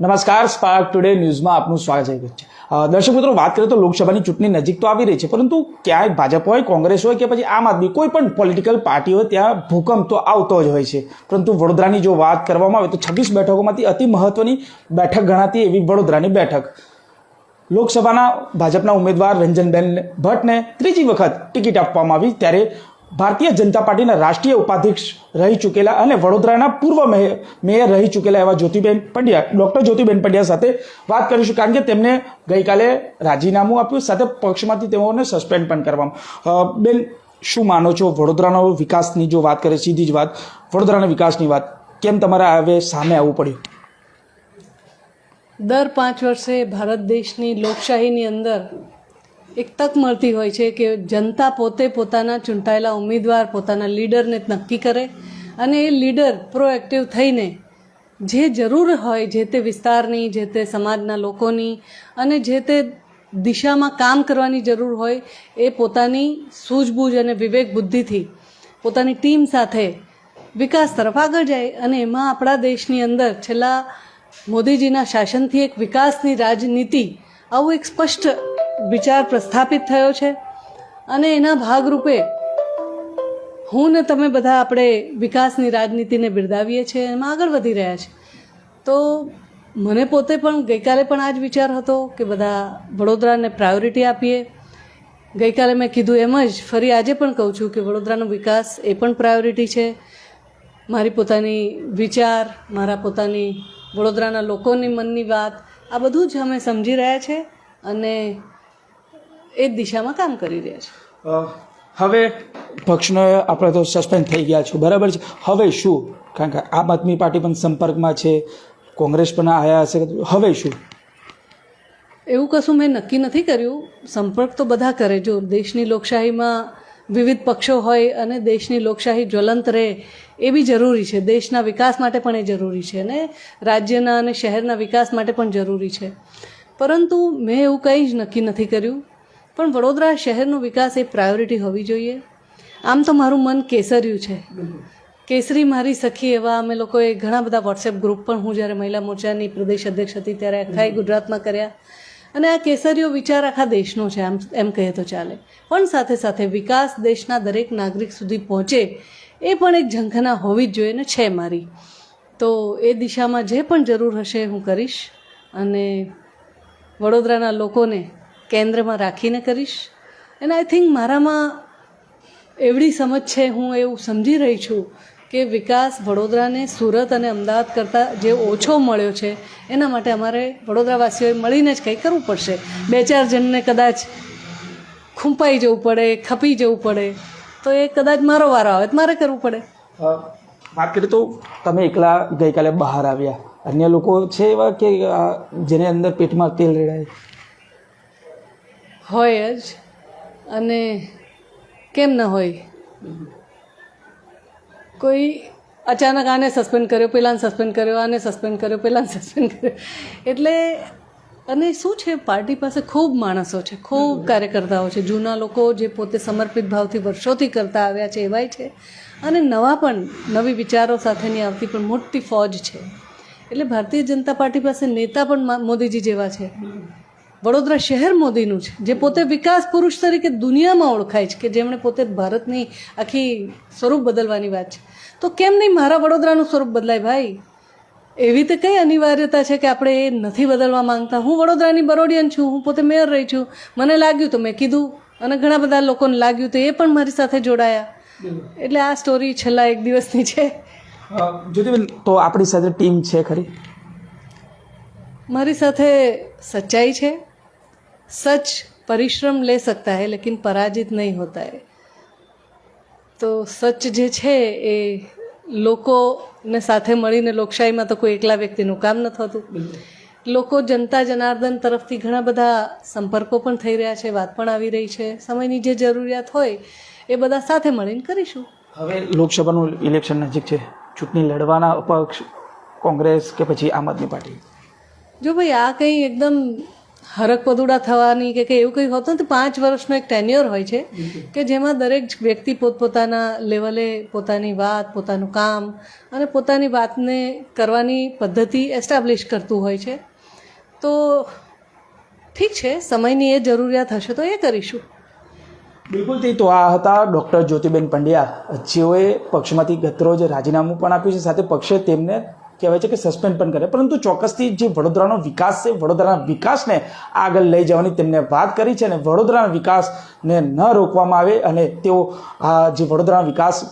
નમસ્કાર spark today ન્યૂઝમાં આપનું સ્વાગત છે. દર્શક મિત્રો, વાત કરીએ તો લોકસભાની ચૂંટણી નજીક તો આવી રહી છે, પરંતુ ક્યાંય ભાજપ હોય, કોંગ્રેસ હોય કે પછી આમ આદમી કોઈ પણ પોલિટિકલ પાર્ટી હોય, ત્યાં ભૂકંપ તો આવતો જ હોય છે. પરંતુ વડોદરાની જો વાત કરવામાં આવે તો છવ્વીસ બેઠકોમાંથી અતિ મહત્વની બેઠક ગણાતી એવી વડોદરાની બેઠક. લોકસભાના ભાજપના ઉમેદવાર રંજનબેન ભટ્ટને ત્રીજી વખત ટિકિટ આપવામાં આવી, ત્યારે ભારતીય જનતા પાર્ટીના રાષ્ટ્રીય ઉપાધ્યક્ષ રહી ચૂકેલા અને વડોદરાના પૂર્વ મેયર રહી ચૂકેલા એવા જ્યોતિબેન પંડ્યા, ડૉક્ટર જ્યોતિબેન પંડ્યા સાથે વાત કરીશું કારણ કે તેમને ગઈકાલે રાજીનામું આપ્યું, સાથે પક્ષમાંથી તેઓને સસ્પેન્ડ પણ કરવામાં બેન, શું માનો છો વડોદરાનો વિકાસની જો વાત કરે સીધી જ વાત, વડોદરાના વિકાસની વાત, કેમ તમારે હવે સામે આવવું પડ્યું? દર પાંચ વર્ષે ભારત દેશની લોકશાહીની અંદર એક તક મળતી હોય છે કે જનતા પોતે પોતાના ચૂંટાયેલા ઉમેદવાર, પોતાના લીડરને નક્કી કરે અને એ લીડર પ્રોએક્ટિવ થઈને જે જરૂર હોય જે તે વિસ્તારની, જે તે સમાજના લોકોની અને જે તે દિશામાં કામ કરવાની જરૂર હોય એ પોતાની સૂઝબૂઝ અને વિવેક બુદ્ધિથી પોતાની ટીમ સાથે વિકાસ તરફ આગળ જાય અને એમાં આપણા દેશની અંદર છેલ્લા મોદીજીના શાસનથી એક વિકાસની રાજનીતિ આવું એક સ્પષ્ટ વિચાર પ્રસ્થાપિત થયો છે અને એના ભાગરૂપે હું ને તમે બધા આપણે વિકાસની રાજનીતિને બિરદાવીએ છીએ, એમાં આગળ વધી રહ્યા છે તો મને પોતે પણ ગઈકાલે પણ આ જ વિચાર હતો કે બધા વડોદરાને પ્રાયોરિટી આપીએ. ગઈકાલે મેં કીધું એમ જ, ફરી આજે પણ કહું છું કે વડોદરાનો વિકાસ એ પણ પ્રાયોરિટી છે. મારી પોતાની વિચાર, મારા પોતાની વડોદરાના લોકોની મનની વાત, આ બધું જ અમે સમજી રહ્યા છે અને એ જ દિશામાં કામ કરી રહ્યા છે. હવે પક્ષનો આપણે તો સસ્પેન્ડ થઈ ગયા છો બરાબર છે? હવે શું? કારણ કે આમ આદમી પાર્ટી પણ સંપર્કમાં છે કોંગ્રેસ પણ આવ્યા હશે હવે શું? એવું કશું મેં નક્કી નથી કર્યું. સંપર્ક તો બધા કરે જો દેશની લોકશાહીમાં વિવિધ પક્ષો હોય અને દેશની લોકશાહી જ્વલંત રહે એ બી જરૂરી છે. દેશના વિકાસ માટે પણ એ જરૂરી છે અને રાજ્યના અને શહેરના વિકાસ માટે પણ જરૂરી છે. પરંતુ મેં એવું કંઈ જ નક્કી નથી કર્યું. પણ વડોદરા શહેરનો વિકાસ એ પ્રાયોરિટી હોવી જોઈએ. આમ તો મારું મન કેસર્યું છે. કેસરી મારી સખી એવા અમે લોકોએ ઘણા બધા વોટ્સએપ ગ્રુપ પણ હું જ્યારે મહિલા મોરચાની પ્રદેશ અધ્યક્ષ હતી ત્યારે આખા ગુજરાતમાં કર્યા. અને આ કેસરીઓ વિચાર આખા દેશનો છે આમ, એમ કહીએ તો ચાલે. પણ સાથે સાથે વિકાસ દેશના દરેક નાગરિક સુધી પહોંચે એ પણ એક ઝંખના હોવી જ જોઈએ ને છે મારી. તો એ દિશામાં જે પણ જરૂર હશે હું કરીશ. અને વડોદરાના લોકોને કેન્દ્રમાં રાખીને કરીશ. એન્ડ આઈ થિંક મારામાં એવડી સમજ છે, હું એવું સમજી રહી છું કે વિકાસ વડોદરાને સુરત અને અમદાવાદ કરતાં જે ઓછો મળ્યો છે, એના માટે અમારે વડોદરાવાસીઓએ મળીને જ કંઈ કરવું પડશે. બે ચાર જણને કદાચ ખૂંપાઈ જવું પડે, ખપી જવું પડે, તો એ કદાચ મારો વારો આવે, તો મારે કરવું પડે. વાત તો તમે એકલા ગઈકાલે બહાર આવ્યા. અન્ય લોકો છે એવા કે જેને અંદર પેટમાં તેલ રેડાય? હોય જ. અને કેમ ન હોય? કોઈ અચાનક આને સસ્પેન્ડ કર્યો પહેલાં સસ્પેન્ડ કર્યો, આને સસ્પેન્ડ કર્યો પહેલાં સસ્પેન્ડ કર્યો. એટલે અને શું છે, પાર્ટી પાસે ખૂબ માણસો છે, ખૂબ કાર્યકર્તાઓ છે. જૂના લોકો જે પોતે સમર્પિત ભાવથી વર્ષોથી કરતા આવ્યા છે, એવાય છે. અને નવા પણ, નવી વિચારો સાથેની આવતી પણ મોટી ફોજ છે. એટલે ભારતીય જનતા પાર્ટી પાસે નેતા પણ મોદીજી જેવા છે. વડોદરા શહેર મોદીનું છે જે પોતે વિકાસ પુરુષ તરીકે દુનિયામાં ઓળખાય છે કે જેમણે પોતે ભારતની આખી સ્વરૂપ બદલવાની વાત છે. તો કેમ નહીં મારા વડોદરાનું સ્વરૂપ બદલાય ભાઈ? એવી તો કઈ અનિવાર્યતા છે કે આપણે એ નથી બદલવા માંગતા. હું વડોદરાની બરોડિયન છું હું પોતે મેયર રહી છું. મને લાગ્યું તો મેં કીધું અને ઘણા બધા લોકોને લાગ્યું તો એ પણ મારી સાથે જોડાયા. એટલે આ સ્ટોરી છેલ્લા એક દિવસની છે. તો આપણી સાથે ટીમ છે ખરી? મારી સાથે સચ્ચાઈ છે. सच परिश्रम ले सकता है लेकिन पराजित नहीं होता है તો સચ જે છે એ લોકોને સાથે મળીને લોકશાહીમાં તો કોઈ એકલા વ્યક્તિનું કામ ન થતું લોકો જનતા જનાર્દન તરફથી ઘણા બધા સંપર્કો પણ થઈ રહ્યા છે વાત પણ આવી રહી છે સમયની જે જરૂરિયાત હોય એ બધા સાથે મળીને કરીશું હવે લોકસભાનું ઇલેક્શન નજીક છે ચૂંટણી લડવાના અપક્ષ કોંગ્રેસ કે પછી આમ આદમી પાર્ટી જો ભાઈ આ કંઈ એકદમ હરકપદુડા થવાની કે કંઈ એવું કંઈ હોતું નથી. પાંચ વર્ષનો એક ટેન્યોર હોય છે કે જેમાં દરેક વ્યક્તિ પોતપોતાના લેવલે પોતાની વાત, પોતાનું કામ અને પોતાની વાતને કરવાની પદ્ધતિ એસ્ટાબ્લિશ કરતું હોય છે. તો ઠીક છે, સમયની એ જરૂરિયાત હશે તો એ કરીશું. બિલકુલ તે તો આ હતા ડૉક્ટર જ્યોતિબેન પંડ્યા. જેઓએ પક્ષમાંથી ગતરોજ રાજીનામું પણ આપ્યું છે, સાથે પક્ષે તેમને કહેવાય છે કે સસ્પેન્ડ પણ કરે. પરંતુ ચોક્કસથી જે વડોદરાનો વિકાસ છે, વડોદરાના વિકાસને આગળ લઈ જવાની તેમને વાત કરી છે અને વડોદરાના વિકાસને ન રોકવામાં આવે અને તેઓ આ જે વડોદરાનો વિકાસ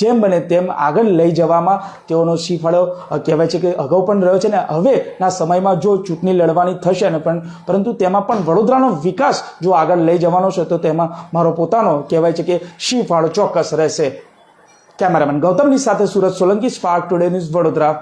જેમ બને તેમ આગળ લઈ જવામાં તેઓનો શીફાળો કહેવાય છે કે અગાઉ પણ રહ્યો છે ને હવેના સમયમાં જો ચૂંટણી લડવાની થશે ને પણ, પરંતુ તેમાં પણ વડોદરાનો વિકાસ જો આગળ લઈ જવાનો છે, તો તેમાં મારો પોતાનો કહેવાય છે કે શીફાળો ચોક્કસ રહેશે. કેમેરામેન ગૌતમની સાથે Surat Solanki Spark Today News Vadodara.